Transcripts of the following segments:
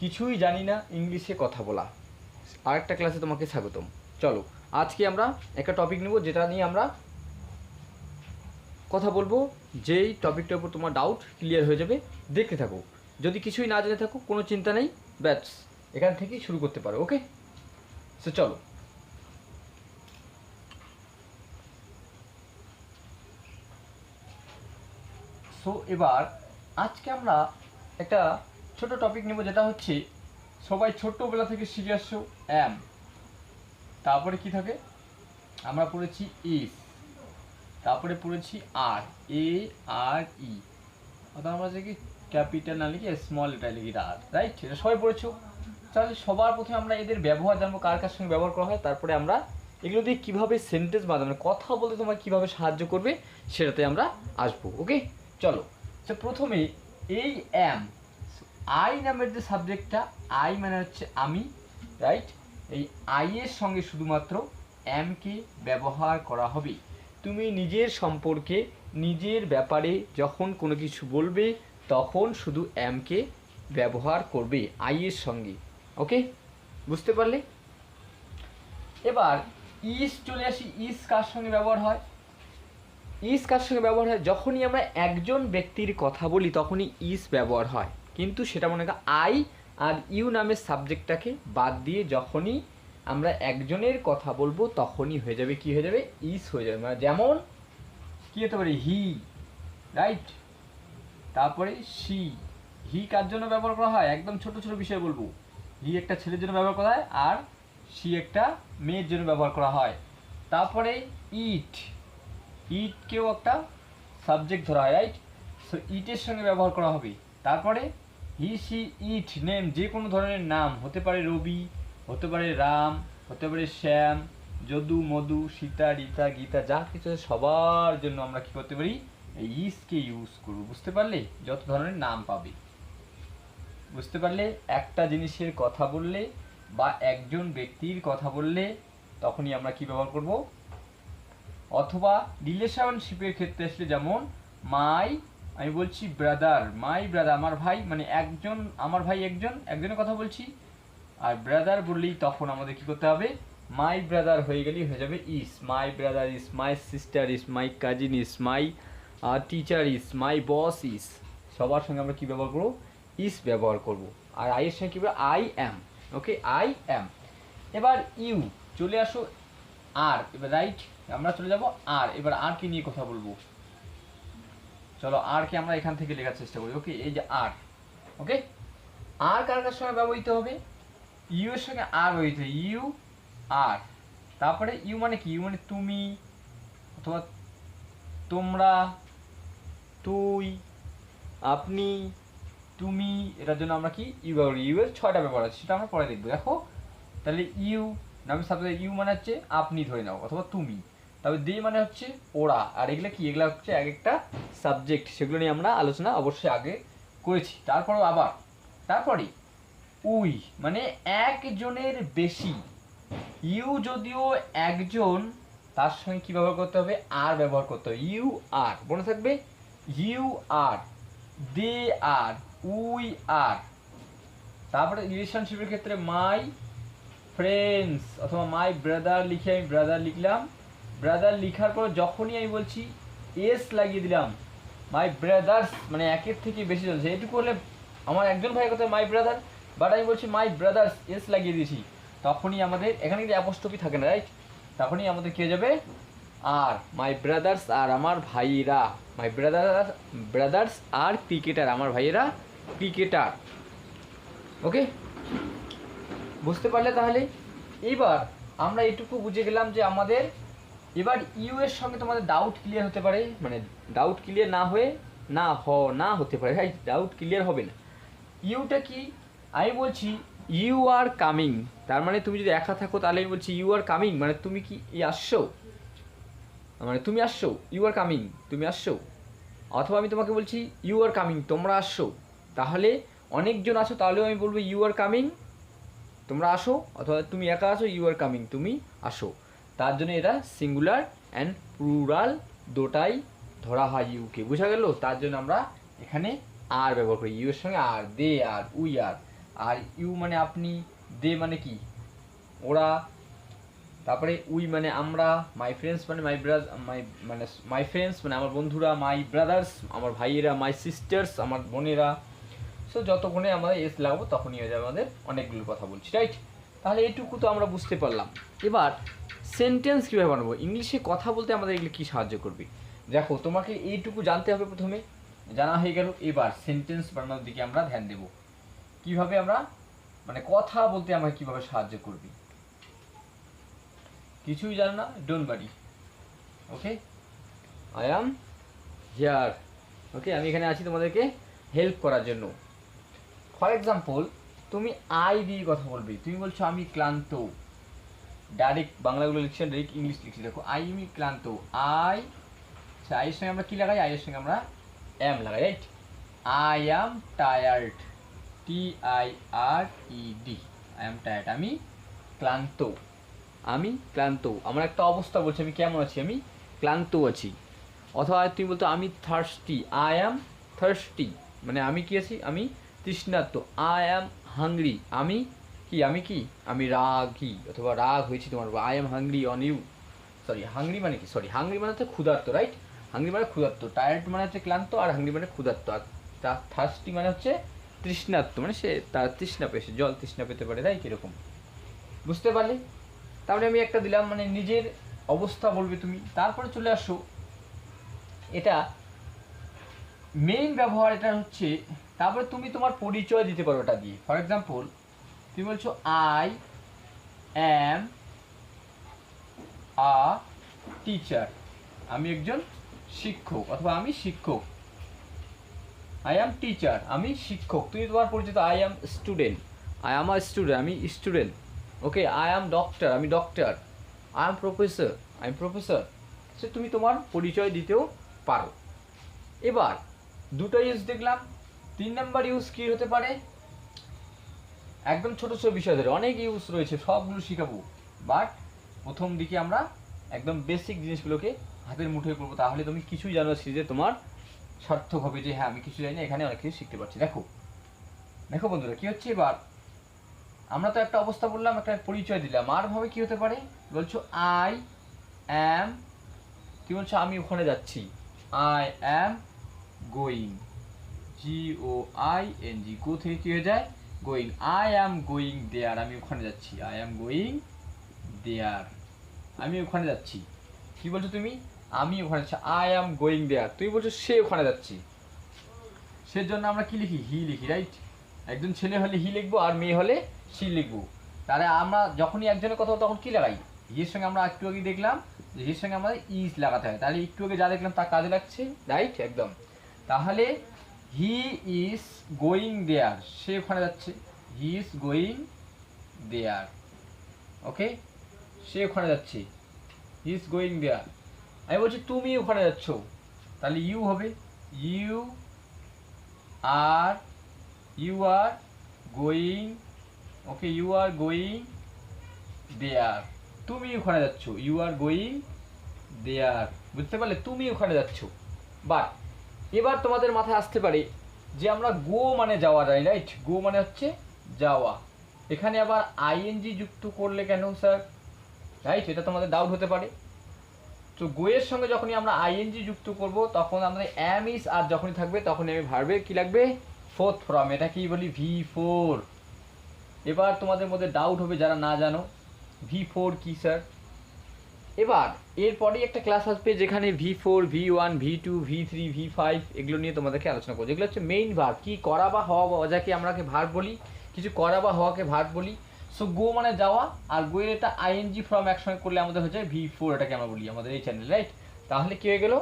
কিছুই জানি না ইংলিশে কথা বলা। আরেকটা ক্লাসে তোমাকে স্বাগতম। চলো, আজকে আমরা একটা টপিক নেব, যেটা নিয়ে আমরা কথা বলব। যেই টপিকটার উপর তোমার ডাউট ক্লিয়ার হয়ে যাবে, দেখতে থাকো। যদি কিছুই না জেনে থাকো, কোনো চিন্তা নেই, ব্যাস। এখান থেকেই শুরু করতে পারো ওকে সো চলো। সো এবার আজকে আমরা একটা ছোট টপিক নেব, যেটা হচ্ছে সবাই ছোট্টবেলা থেকে শিখে আসছো অ্যাম তারপরে কি থাকে? আমরা পড়েছি ইস তারপরে পড়েছি আর এ আর ই অর্থাৎ আমরা যে কি ক্যাপিটাল না লিখে স্মল লেটার লিখি আর রাইট এটা সবাই পড়েছো? তাহলে সবার প্রথমে আমরা এদের ব্যবহার জানব, কার কার সঙ্গে ব্যবহার করা হয়, তারপরে আমরা এগুলো দিয়ে কীভাবে সেন্টেন্স বাঁধানো কথা বলতে তোমার কীভাবে সাহায্য করবে, সেটাতে আমরা আসব ওকে চলো। তো প্রথমে এই অ্যাম আই নামের যে সাবজেক্টটা আই মানে হচ্ছে আমি রাইট এই আই এর সঙ্গে শুধুমাত্র অ্যামকে ব্যবহার করা হবে। তুমি নিজের সম্পর্কে, নিজের ব্যাপারে যখন কোনো কিছু বলবে, তখন শুধু অ্যামকে ব্যবহার করবে আই এর সঙ্গে ওকে বুঝতে পারলে? এবার ইস চলে আসি ইস কার সঙ্গে ব্যবহার হয়? ইস কার সঙ্গে ব্যবহার হয়? যখনই আমরা একজন ব্যক্তির কথা বলি, তখনই ইস ব্যবহার হয়। কিন্তু সেটা মনে কর আই আর ইউ নামের সাবজেক্টটাকে বাদ দিয়ে যখনই আমরা একজনের কথা বলব তখনই হয়ে যাবে কি হয়ে যাবে ইস হয়ে যাবে। মানে যেমন কি হতে পারে? হি, রাইট? তারপরে সি হি কার জন্য ব্যবহার করা হয়? একদম ছোট ছোট বিষয় বলব। হি একটা ছেলের জন্য ব্যবহার করা হয় আর সি একটা মেয়ের জন্য ব্যবহার করা হয়। তারপরে ইট। ইটকেও একটা সাবজেক্ট ধরা হয়, রাইট? সো ইটের সঙ্গে ব্যবহার করা হবে। তারপরে হি সি ইট নেম যে কোনো ধরনের নাম। হতে পারে রবি, হতে পারে রাম, হতে পারে শ্যাম, যদু, মধু, সীতা, রীতা, গীতা, যা কিছু সবার জন্য আমরা কি করতে পারি? এই ইসকে ইউজ করব। বুঝতে পারলে? যত ধরনের নাম পাবে। বুঝতে পারলে? একটা জিনিসের কথা বললে বা একজন ব্যক্তির কথা বললে তখনই আমরা কি ব্যবহার করব? অথবা রিলেশনশিপের ক্ষেত্রে আসলে যেমন, মাই আমি বলছি ব্রাদার মাই ব্রাদার আমার ভাই মানে একজন, আমার ভাই একজন, একজনের কথা বলছি। আর ব্রাদার বললেই তখন আমাদের কি করতে হবে? মাই ব্রাদার হয়ে গেলেই হয়ে যাবে is my brother is my sister is my cousin is my teacher is my boss is সবার সঙ্গে আমরা কি ব্যবহার করব? ইস ব্যবহার করব। আর আই এর সঙ্গে কী বলব? আই অ্যাম ওকে আই অ্যাম এবার ইউ চলে আসো আর এবার রাইট আমরা চলে যাব আর এবার আর কি নিয়ে কথা বলব। চলো আর কে আমরা এখান থেকে লেখার চেষ্টা করি। ওকে এই যে আর ওকে আর কার কার সঙ্গে ব্যবহৃত হবে? ইউ এর সঙ্গে আর ব্যবহৃত ইউ আর তারপরে ইউ মানে কি? ইউ মানে তুমি, অথবা তোমরা, তুই, আপনি, তুমি, এটার জন্য আমরা কি? ইউ ব্যবহার ইউ এর ছয়টা ব্যবহার আছে, সেটা আমরা পরে দেখব। দেখো, তাহলে ইউ নামের সাবজেক্ট ইউ মানে হচ্ছে আপনি ধরে নাও, অথবা তুমি। তবে দে মানে হচ্ছে ওরা। আর এগুলো কি? এগুলো হচ্ছে এক একটা সাবজেক্ট সেগুলো নিয়ে আমরা আলোচনা অবশ্যই আগে করেছি। তারপরেও আবার। তারপরে উই মানে একজনের বেশি। ইউ যদিও একজন, তার সঙ্গে কী ব্যবহার করতে হবে? আর ব্যবহার করতে হবে। You are. মনে থাকবে? You are. They are. We are. তারপরে রিলেশনশিপের ক্ষেত্রে মাই ফ্রেন্ডস অথবা মাই ব্রাদার লিখে আমি ব্রাদার লিখলাম। ব্রাদার লিখার পর যখনই আমি বলছি এস লাগিয়ে দিলাম মাই ব্রাদার্স মানে একের থেকে বেশি চলছে এটুকু হলে আমার একজন ভাইয়ের কথা মাই ব্রাদার বাট আমি বলছি মাই ব্রাদার্স এস লাগিয়ে দিয়েছি। তখনই আমাদের, এখানে কিন্তু অ্যাপোস্টপি থাকে না রাইট তখনই আমাদের কী যাবে? আর মাই ব্রাদার্স আর আমার ভাইয়েরা মাই ব্রাদার ব্রাদার্স আর ক্রিকেটার আমার ভাইয়েরা ক্রিকেটার ওকে বুঝতে পারলে তাহলে? এবার আমরা এটুকু বুঝে গেলাম যে আমাদের এবার ইউ এর সঙ্গে তোমাদের ডাউট ক্লিয়ার হতে পারে মানে ডাউট ক্লিয়ার না হয়ে না হ, না হতে পারে। রাইট ডাউট ক্লিয়ার হবে না। ইউটা কি? আমি বলছি ইউ আর কামিং তার মানে তুমি যদি একা থাকো, তাহলে আমি বলছি ইউ আর কামিং মানে তুমি কি ই আসছো? মানে তুমি আসছো? ইউ আর কামিং তুমি আসছো? অথবা আমি তোমাকে বলছি ইউ আর কামিং তোমরা আসছো? তাহলে অনেকজন আছো, তাহলেও আমি বলব ইউ আর কামিং তোমরা আসো, অথবা তুমি একা আসো ইউ আর কামিং তুমি আসো। তার জন্য এটা সিঙ্গুলার অ্যান্ড প্লুরাল দুটাই ধরা হয় ইউকে বোঝা গেল? তার জন্য আমরা এখানে আর ব্যবহার করি। ইউ এর সঙ্গে আর they are we R are you মানে আপনি, দে মানে কি? ওরা, তারপরে উই মানে আমরা মাই ফ্রেন্ডস মানে মাই ব্রাদার মাই মানে মাই ফ্রেন্ডস মানে আমার বন্ধুরা মাই ব্রাদার্স আমার ভাইয়েরা মাই সিস্টার্স আমার বোনেরা। সো যতক্ষণে আমরা এস লাগাবো, তখনই হয়ে যাবে আমাদের অনেকগুলো কথা বলছি রাইট তাহলে এটুকু তো আমরা বুঝতে পারলাম। এবার সেন্টেন্স কীভাবে বানাবো? ইংলিশে কথা বলতে আমাদের এগুলো কী সাহায্য করবে? দেখো, তোমাকে এইটুকু জানতে হবে প্রথমে। জানা হয়ে গেল, এবার সেন্টেন্স বানানোর দিকে আমরা ধ্যান দেব। কীভাবে আমরা মানে কথা বলতে আমাকে কীভাবে সাহায্য করবে? কিছুই জানো না ডোন্ট বাড়ি ওকে আই অ্যাম হিয়ার ওকে আমি এখানে আছি তোমাদেরকে হেল্প করার জন্য। ফর এক্সাম্পল তুমি আই দিয়ে কথা বলবে। তুমি বলছো আমি ক্লান্ত। ডাইরেক্ট বাংলাগুলো লিখছি ডাইরেক্ট ইংলিশ লিখছি। দেখো আই এম ক্লান্ত। আই আচ্ছা আইয়ের সঙ্গে আমরা কী লাগাই? আইয়ের সঙ্গে আমরা এম লাগাই right I am tired T I R E D I am tired আমি ক্লান্ত। আমি ক্লান্ত। আমার একটা অবস্থা বলছি, আমি কেমন আছি? আমি ক্লান্ত আছি। অথবা তুমি বলতো, আমি থার্স্টি আই অ্যাম থার্স্টি মানে আমি কি আছি? আমি তৃষ্ণার্ত। আই অ্যাম হাংরি আমি কি? আমি কি? আমি রাগী, অথবা রাগ হয়েছি তোমার I am hungry on you sorry hungry মানে কি? সরি হাংরি মানে হচ্ছে ক্ষুধার্ত রাইট হাংরি মানে ক্ষুধার্ত টায়ার্ড মানে হচ্ছে ক্লান্ত, আর হাংরি মানে ক্ষুধার্ত। আর তার থার্স্টি মানে হচ্ছে তৃষ্ণার্ত মানে সে তার তৃষ্ণা পেয়েছে জল তৃষ্ণা পেতে পারে রাইট এরকম? বুঝতে পারলে? তাহলে আমি একটা দিলাম মানে নিজের অবস্থা বলবে তুমি। তারপরে চলে আসো। এটা মেইন ব্যবহার, এটা হচ্ছে তারপরে তুমি তোমার পরিচয় দিতে পারো ওটা দিয়ে। ফর এক্সাম্পল তুমি বলছো আই অ্যাম আ টিচার আমি একজন শিক্ষক, অথবা আমি শিক্ষক। আই অ্যাম টিচার আমি শিক্ষক। তুমি তোমার পরিচিত I am student I am a student আমি student okay I am doctor আমি doctor I am professor I am professor সে তুমি তোমার পরিচয় দিতেও পারো। এবার, দুটো ইউজ দেখলাম। তিন নাম্বার ইউজ কী হতে পারে? একদম ছোট ছোট বিষয় ধরে অনেক ইউজ রয়েছে, সবগুলো শিখাবো। বাট প্রথম দিকে আমরা একদম বেসিক জিনিসগুলোকে হাতের মুঠোয় করব। তাহলে তুমি কিছুই জানো সিরিজে তোমার সার্থক হবে যে হ্যাঁ আমি কিছু জানি না, এখানে অনেক কিছু শিখতে পারছি। দেখো দেখো বন্ধুরা, কি হচ্ছে এবার? আমরা তো একটা অবস্থা বললাম, একটা পরিচয় দিলাম। আর ভাবে কি হতে পারে? বলছো আই অ্যাম তুমি বলছো? আমি ওখানে যাচ্ছি। I am going G O I N G go থেকে কি হয়ে যায়? Going I am going there আমি ওখানে যাচ্ছি। আই অ্যাম গোয়িং দেয়ার আমি ওখানে যাচ্ছি। কি বলছো তুমি? আমি ওখানে যাচ্ছি। আই অ্যাম গোয়িং দেয়ার তুমি বলছো সে ওখানে যাচ্ছি। সেজন্য আমরা কি লিখি? হি লিখি রাইট একজন ছেলে হলে হি লিখব আর মেয়ে হলে সি লিখব। তাহলে আমরা যখনই একজনের কথা তখন কি লাগাই? হির সঙ্গে আমরা একটু আগে দেখলাম যে হির সঙ্গে আমাদের ইজ লাগাতে হয়। তাহলে একটু আগে যা দেখলাম তা কাজে লাগছে রাইট একদম। তাহলে হি ইজ গোয়িং দেয়ার সে ওখানে যাচ্ছে। হি ইজ গোয়িং দেয়ার ওকে সে ওখানে যাচ্ছে। হি ইজ গোয়িং দেয়ার আমি বলছি, তুমি ওখানে যাচ্ছ। তাহলে ইউ হবে। You are you are going okay you are going there তুমি ওখানে যাচ্ছ। ইউ আর গোয়িং দেয়ার বুঝতে পারলে? তুমি ওখানে যাচ্ছ। বাট এবার তোমাদের মাথায় আসতে পারে যে আমরা গো মানে যাওয়া যায় রাইট গো মানে হচ্ছে যাওয়া। এখানে আবার আইএনজি যুক্ত করলে কেন স্যার রাইট এটা তোমাদের ডাউট হতে পারে। তো গোয়ের সঙ্গে যখনই আমরা আইএনজি যুক্ত করব, তখন আমাদের অ্যাম ইস আর যখনই থাকবে তখন আমি ভার্বে কি লাগবে? ফোর্থ ফর্ম এটা কি বলি? ভি ফোর এবার তোমাদের মধ্যে ডাউট হবে যারা না জানো। ভি ফোর কী স্যার এবার, এরপরেই একটা ক্লাস আসবে যেখানে V four V one V two V three V five এগুলো নিয়ে তোমাদেরকে আলোচনা করব। যেগুলো হচ্ছে মেইন ভার্ব কি করা বা হওয়া বা যাকে আমরাকে ভার্ব বলি, কিছু করা বা হওয়াকে ভার্ব বলি। সো গো মানে যাওয়া আর গো এর এটা আইএনজি ফর্ম একসঙ্গে করলে আমাদের হয়ে যায় ভি ফোর এটাকে আমরা বলি আমাদের এই চ্যানেল রাইট তাহলে কি হয়ে গেল?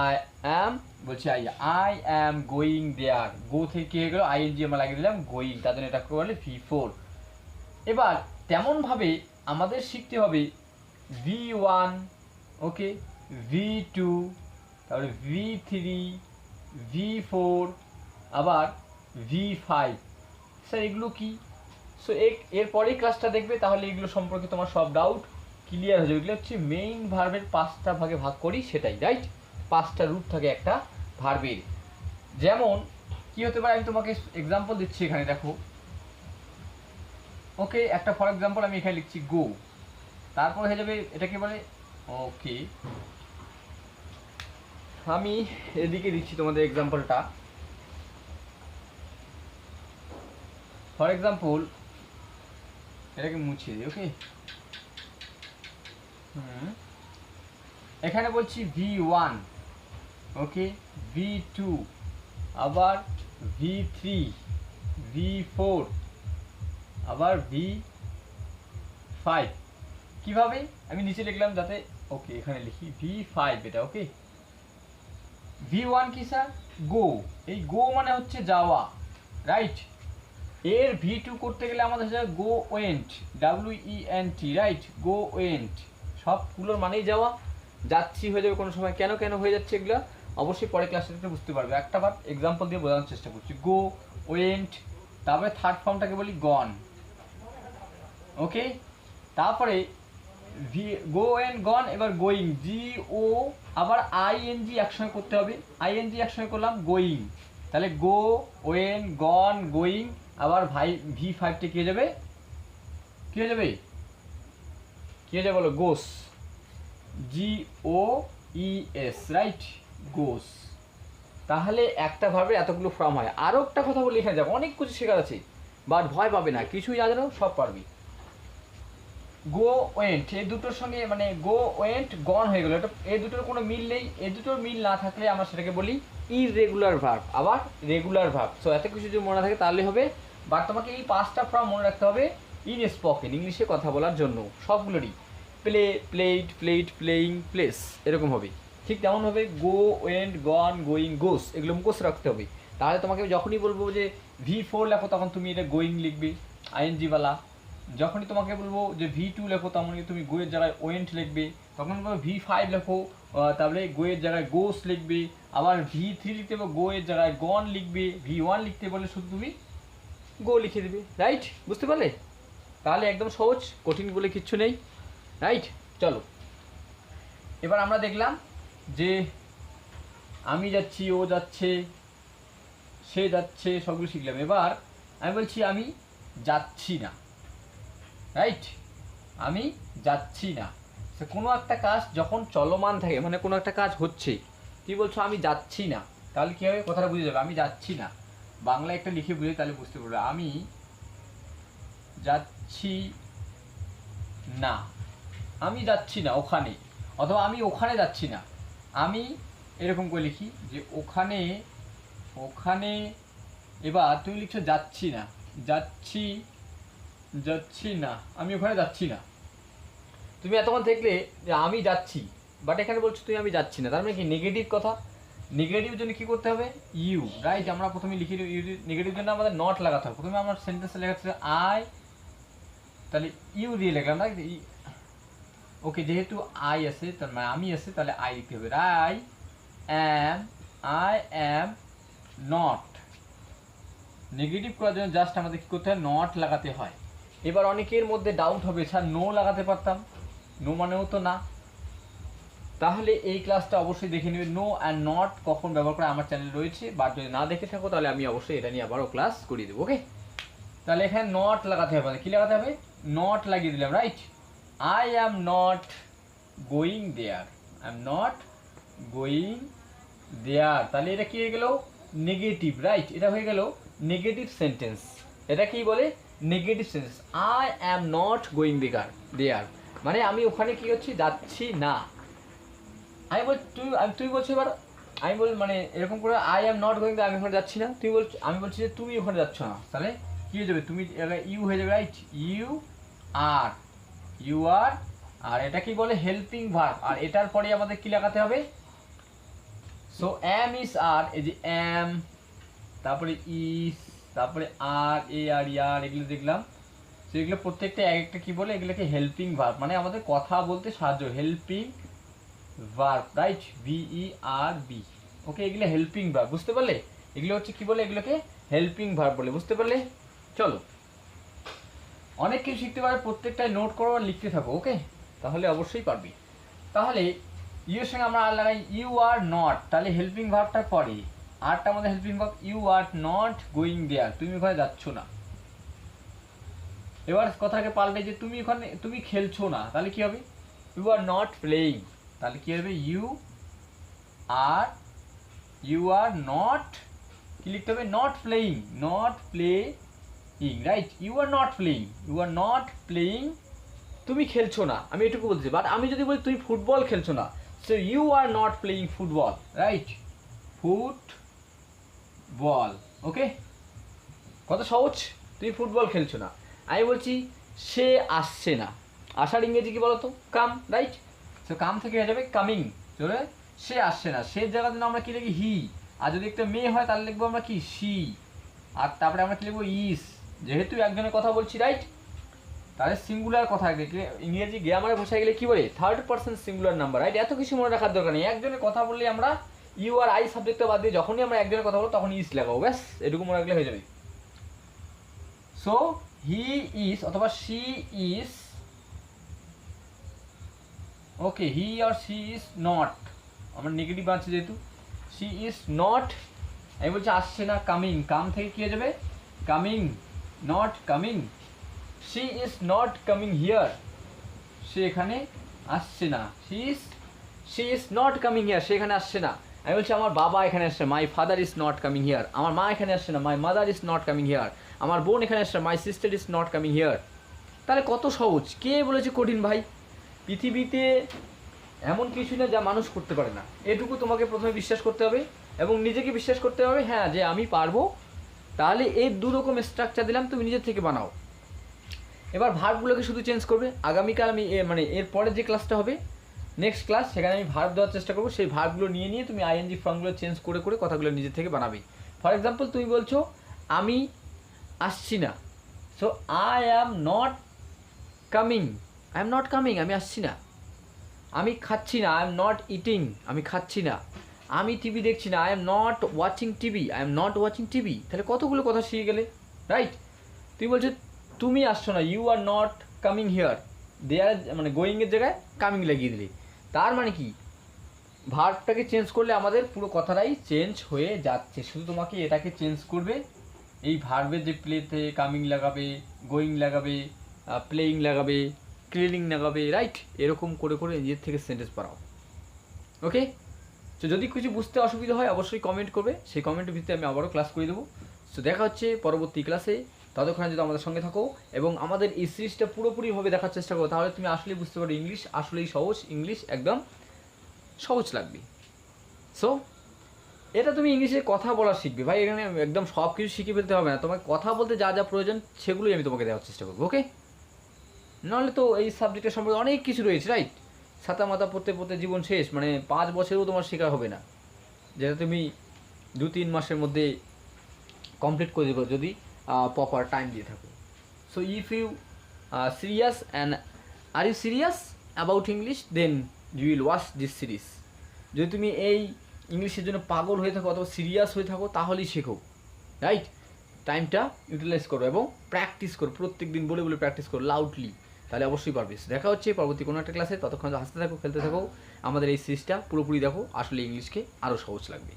আই অ্যাম বলছি I I am going there go থেকে কি হয়ে গেলো? আইএনজি আমরা লাগিয়ে দিলাম গোয়িং তার জন্য এটাকে বলে ভি ফোর এবার, তেমনভাবে আমাদের শিখতে হবে V one okay V two তারপরে ভি থ্রি ভি ফোর আবার ভি ফাইভ স্যার, এগুলো কি? সো এরপরেই ক্লাসটা দেখবে, তাহলে এগুলো সম্পর্কে তোমার সব ডাউট ক্লিয়ার হয়ে যাবে। এগুলো হচ্ছে মেইন ভার্বের পাঁচটা ভাগে ভাগ করি, সেটাই রাইট পাঁচটা রূপ থাকে একটা ভার্বের যেমন, কি হতে পারে? আমি তোমাকে এক্সাম্পল দিচ্ছি এখানে, দেখো। ওকে একটা ফর এক্সাম্পল আমি এখানে লিখছি গো তারপর হয়ে যাবে এটা কি বলে ওকে আমি এদিকে দিচ্ছি তোমাদের এক্সাম্পলটা ফর এক্সাম্পল এটাকে মুছিয়ে দিই ওকে হুম। এখানে বলছি V one okay V two আবার ভি থ্রি ভি ফোর আবার ভি ফাইভ কীভাবে? আমি নিচে লিখলাম যাতে ওকে এখানে লিখি ভি ফাইভ এটা ওকে ভি ওয়ান কি স্যার গো এই গো মানে হচ্ছে যাওয়া রাইট এর ভি টু করতে গেলে আমাদের হচ্ছে go went W E N T right go went সবগুলোর মানেই যাওয়া যাচ্ছি হয়ে যাবে কোনো সময়। কেন কেন হয়ে যাচ্ছে এগুলো? অবশ্যই পরে ক্লাসে একটু বুঝতে পারবে। একটা বার এক্সাম্পল দিয়ে বোঝানোর চেষ্টা করছি। গো ওয়েন্ট তারপরে থার্ড ফর্মটাকে বলি গন ওকে তারপরে ভি গো এন্ড গন এবার গোয়িং জি ও আবার আই এন জি একসঙ্গে করতে হবে। আই এন জি একসঙ্গে করলাম গোয়িং তাহলে গো ওয়েন গন গোয়িং আবার ভাই ভি ফাইভটি কী যাবে? কী হয়ে যাবে? কী হয়ে যাবে বলো? গোস জি ও ই এস রাইট গোস তাহলে একটা ভাবে এতগুলো ফর্ম হয়। আরও একটা কথা বলি এখানে যাব অনেক কিছু শেখার আছে বাট ভয় পাবে না। কিছুই জানো সব পারবি। গো ওয়েন্ট এই দুটোর সঙ্গে মানে গো ওয়েন্ট গন হয়ে গেলো। এটা, এই দুটোর কোনো মিল নেই। এই দুটোর মিল না থাকলে আমরা সেটাকে বলি ইরেগুলার ভার্ব আবার রেগুলার ভার্ব সো এত কিছু যদি মনে থাকে তাহলে হবে বাট তোমাকে এই পাঁচটা ফর্ম মনে রাখতে হবে ইন স্পোকেন ইংলিশে কথা বলার জন্য। সবগুলোরই। Play played played playing plays এরকম হবে। ঠিক তেমন হবে go went gone going goes এগুলো মুখস্থ রাখতে হবে। তাহলে তোমাকে যখনই বলব যে ভি ফোর লেখো, তখন তুমি এটা গোয়িং লিখবে। আইএনজিওয়ালা যখনই তোমাকে বলব যে ভি টু লেখো তখনই তুমি গোয়ের জায়গায় ওয়েন্ট লিখবে। তখন বলব ভি ফাইভ লেখো তারপরে গোয়ের জায়গায় গোস লিখবে, আবার ভি থ্রি লিখতে হবে গোয়ের জায়গায় গন লিখবে ভি ওয়ান লিখতে বলে শুধু তুমি গো লিখে দেবে রাইট বুঝতে পারলে? তাহলে একদম সহজ, কঠিন বলে কিচ্ছু নেই রাইট চলো। এবার আমরা দেখলাম যে আমি যাচ্ছি, ও যাচ্ছে, সে যাচ্ছে, সবগুলো শিখলাম। এবার আমি বলছি আমি যাচ্ছি না। রাইট আমি যাচ্ছি না। সে কোনো একটা কাজ যখন চলমান থাকে মানে কোনো একটা কাজ হচ্ছে তুই বলছো আমি যাচ্ছি না, তাহলে কী হবে? কথাটা বুঝে যাবে, আমি যাচ্ছি না। বাংলা একটা লিখে বুঝে তাহলে বুঝতে পারবে, আমি যাচ্ছি না। আমি যাচ্ছি না ওখানে, অথবা আমি ওখানে যাচ্ছি না। আমি এরকম করে লিখি যে ওখানে ওখানে, এবার তুমি লিখছো যাচ্ছি না, যাচ্ছি যাচ্ছি না আমি ওখানে যাচ্ছি না তুমি এতক্ষণ দেখলে যে আমি যাচ্ছি বাট এখানে বলছো তুই আমি যাচ্ছি না, তার মানে কি নেগেটিভ কথা? নেগেটিভ জন্য কি করতে হবে? ইউ রাইট আমরা প্রথমে লিখি নেগেটিভ জন্য আমাদের নট লাগাতে হবে। প্রথমে আমার সেন্টেন্সে লেখাচ্ছে আই তাহলে ইউ দিয়ে লিখলাম রাইট ওকে যেহেতু আই আছে, তার মানে আমি আছে, তাহলে আই লিখতে হবে I am I am not negative করার জন্য জাস্ট আমাদের কী করতে হয়? নট লাগাতে হয়। এবার অনেকের মধ্যে ডাউট হবে, স্যার নো লাগাতে পারতাম? নো মানেও তো না। তাহলে এই ক্লাসটা অবশ্যই দেখে নেবে নো অ্যান্ড নট কখন ব্যবহার করে আমার চ্যানেল রয়েছে, বা যদি না দেখে থাকো, তাহলে আমি অবশ্যই এটা নিয়ে আবারও ক্লাস করিয়ে দেবো ওকে তাহলে এখানে নট লাগাতে হবে। কী লাগাতে হবে? নট লাগিয়ে দিলাম right I am not going there I am not going there তাহলে এটা কি হয়ে গেল? নেগেটিভ রাইট এটা হয়ে গেল নেগেটিভ সেন্টেন্স এটা কি বলে? Negative sense I am not going there there মানে আমি ওখানে কি হচ্ছি যাচ্ছি না। আমি বল, তুই, আমি, তুই বলছো এবার, আমি বল মানে এরকম করে আই অ্যাম নট গোয়িং আমি ওখানে যাচ্ছি না। তুই বলছ, আমি বলছি যে তুমি ওখানে যাচ্ছ না। তাহলে কি হয়ে যাবে? তুমি ইউ হয়ে যাবে right you are you are are এটা কি বলে? হেল্পিং ভার্ব আর এটার পরে আমাদের কি লাগাতে হবে? সো অ্যাম ইস আর এই যে অ্যাম তারপরে ইস তারপরে আর এ আর ইয়ার এগুলো দেখলাম। তো এগুলো প্রত্যেকটা এক একটা কি বলে? এগুলোকে হেল্পিং ভার্ব মানে আমাদের কথা বলতে সাহায্য helping verb right V E R B okay এগুলো হেল্পিং ভার্ব বুঝতে পারলে? এগুলো হচ্ছে কি বলে? এগুলোকে হেল্পিং ভার্ব বলে, বুঝতে পারলে? চলো। অনেক কিছু শিখতে পারবে প্রত্যেকটাই নোট করো আর লিখতে থাকো ওকে তাহলে অবশ্যই পারবি। তাহলে ইউর সঙ্গে আমরা আর লাগাই ইউ আর নট তাহলে হেল্পিং ভার্বটার পরে। আরটা আমাদের helping verb you are not going there তুমি ওখানে যাচ্ছ না। এবার কথাকে পাল্টে যে তুমি ওখানে, তুমি খেলছো না, তাহলে কি হবে? ইউ আর নট প্লেয়িং তাহলে কি হবে? You are you are not কি লিখতে হবে? Not playing not playing right you are not playing you are not playing তুমি খেলছো না, আমি এটুকু বলছি। বাট আমি যদি বলি তুমি ফুটবল খেলছো না so you are not playing football right foot ball okay কত সহজ? তুমি ফুটবল খেলছো না। আমি বলছি, সে আসছে না। আসার ইংরেজি কি বলতো? কাম রাইট সো কাম থেকে হয়ে যাবে কামিং চলে সে আসছে না। সে জায়গার জন্য আমরা কি লিখি? হি আর যদি একটা মেয়ে হয়, তাহলে লিখব আমরা কি? সি আর তারপরে আমরা কি লিখব? ইস যেহেতু একজনের কথা বলছি রাইট তাহলে সিঙ্গুলার কথা ইংরেজি গ্রামারের ভাষায় গেলে কি বলে? Third person singular number right এত কিছু মনে রাখার দরকার নেই। একজনের কথা বললে আমরা ইউ আর আই সাবজেক্টটা বাদ দিয়ে যখনই আমরা একজনের কথা বলব তখন ইস লাগাবো ব্যাস, এটুকু মনে রাখলে হয়ে যাবে। সো হি ইজ অথবা she is okay he are she is not আমার নেগেটিভ আছে যেহেতু সি ইজ নট আমি বলছি আসছে না কামিং কাম থেকে কি হয়ে যাবে? Coming not coming she is not coming here সে এখানে আসছে না she is she is not coming here সে এখানে আসছে না। আমি বলছি, আমার বাবা এখানে আসছে my father is not coming here আমার মা এখানে আসছে না my mother is not coming here আমার বোন এখানে আসছে my sister is not coming here তাহলে কত সহজ? কে বলেছে কঠিন ভাই? পৃথিবীতে এমন কিছু না যা মানুষ করতে পারে না। এটুকু তোমাকে প্রথমে বিশ্বাস করতে হবে এবং নিজেকে বিশ্বাস করতে হবে হ্যাঁ যে আমি পারব। তাহলে এই দু রকম স্ট্রাকচার দিলাম, তুমি নিজের থেকে বানাও। এবার ভার্বগুলোকে শুধু চেঞ্জ করবে। আগামীকাল আমি মানে এর পরের যে ক্লাসটা হবে নেক্সট ক্লাস সেখানে আমি ভার্ব দেওয়ার চেষ্টা করব। সেই ভার্বগুলো নিয়ে নিয়ে তুমি আইএনজি ফর্মগুলো চেঞ্জ করে করে কথাগুলো নিজের থেকে বানাবে। ফর এক্সাম্পল তুমি বলছো, আমি আসছি না। So I am not coming I am not coming আমি আসছি না। আমি খাচ্ছি না। আই এম নট ইটিং আমি খাচ্ছি না। আমি টিভি দেখছি না। I am not watching TV I am not watching TV তাহলে কতগুলো কথা শিখে গেলে? রাইট তুমি বলছো, তুমি আসছো না। You are not coming here there মানে গোয়িংয়ের জায়গায় কামিং লাগিয়ে দিলে। তার মানে কি? ভার্বটাকে চেঞ্জ করলে আমাদের পুরো কথাটাই চেঞ্জ হয়ে যাচ্ছে। শুধু তোমাকে এটাকে চেঞ্জ করবে। এই ভার্বের যে প্লেতে কামিং লাগাবে গোয়িং লাগাবে প্লেয়িং লাগাবে ক্লিনিং লাগাবে রাইট এরকম করে করে নিজের থেকে সেন্টেন্স বাড়াও। ওকে তো যদি কিছু বুঝতে অসুবিধা হয়, অবশ্যই কমেন্ট করবে। সেই কমেন্টের ভিত্তিতে আমি আবারও ক্লাস করে দেবো। তো দেখা হচ্ছে পরবর্তী ক্লাসে ততক্ষণে যদি আমাদের সঙ্গে থাকো এবং আমাদের এই সিরিজটা পুরোপুরিভাবে দেখার চেষ্টা করো, তাহলে তুমি আসলেই বুঝতে পারো ইংলিশ আসলেই সহজ, ইংলিশ একদম সহজ লাগবে। সো এটা তুমি ইংলিশে কথা বলা শিখবে। ভাই, এখানে একদম সব কিছু শিখে ফেলতে হবে না। তোমাকে কথা বলতে যা যা প্রয়োজন সেগুলোই আমি তোমাকে দেওয়ার চেষ্টা করব ওকে নাহলে তো এই সাবজেক্টের সম্পর্কে অনেক কিছু রয়েছে রাইট ছাতা মাথা পড়তে পড়তে জীবন শেষ মানে পাঁচ বছরেও তোমার শেখা হবে না। যেটা তুমি দু তিন মাসের মধ্যে কমপ্লিট করে দেবো। যদি প্রপার টাইম দিয়ে থাকো। So if you serious and are you serious about English then you will watch this series যদি তুমি এই ইংলিশের জন্য পাগল হয়ে থাকো অথবা সিরিয়াস হয়ে থাকো, তাহলেই শেখো। রাইট টাইমটা ইউটিলাইজ করো এবং প্র্যাকটিস করো। প্রত্যেক দিন বলে বলে প্র্যাকটিস করো লাউডলি তাহলে অবশ্যই পারবে। দেখা হচ্ছে পরবর্তী কোনো একটা ক্লাসে ততক্ষণ হাসতে থাকো, খেলতে থাকো। আমাদের এই সিরিজটা পুরোপুরি দেখো। আসলে ইংলিশকে আরও সহজ লাগবে।